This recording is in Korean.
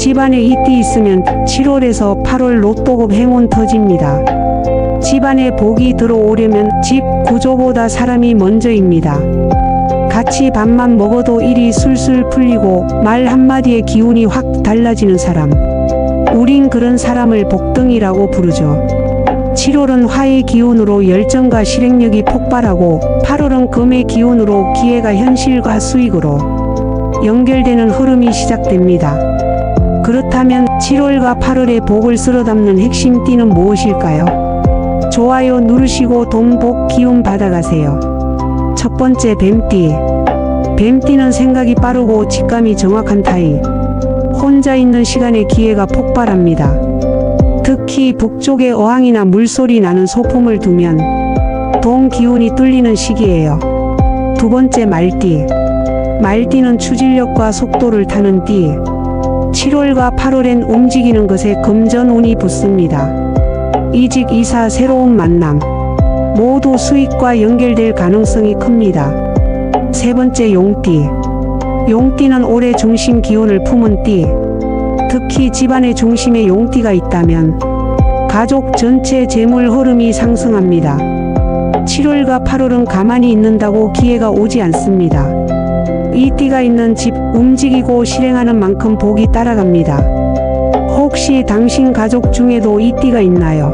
집안에 이띠 있으면 7월에서 8월 로또급 행운 터집니다. 집안에 복이 들어오려면 집 구조보다 사람이 먼저입니다. 같이 밥만 먹어도 일이 술술 풀리고 말 한마디에 기운이 확 달라지는 사람. 우린 그런 사람을 복등이라고 부르죠. 7월은 화의 기운으로 열정과 실행력이 폭발하고 8월은 금의 기운으로 기회가 현실과 수익으로 연결되는 흐름이 시작됩니다. 그렇다면 7월과 8월의 복을 쓸어 담는 핵심 띠는 무엇일까요? 좋아요 누르시고 돈, 복, 기운 받아가세요. 첫 번째 뱀띠. 뱀띠는 생각이 빠르고 직감이 정확한 타입. 혼자 있는 시간에 기회가 폭발합니다. 특히 북쪽에 어항이나 물소리 나는 소품을 두면 돈 기운이 뚫리는 시기예요. 두 번째 말띠. 말띠는 추진력과 속도를 타는 띠. 7월과 8월엔 움직이는 것에 금전운이 붙습니다. 이직, 이사, 새로운 만남. 모두 수익과 연결될 가능성이 큽니다. 세 번째 용띠. 용띠는 올해 중심 기운을 품은 띠. 특히 집안의 중심에 용띠가 있다면 가족 전체 재물 흐름이 상승합니다. 7월과 8월은 가만히 있는다고 기회가 오지 않습니다. 이 띠가 있는 집 움직이고 실행하는 만큼 복이 따라갑니다. 혹시 당신 가족 중에도 이 띠가 있나요?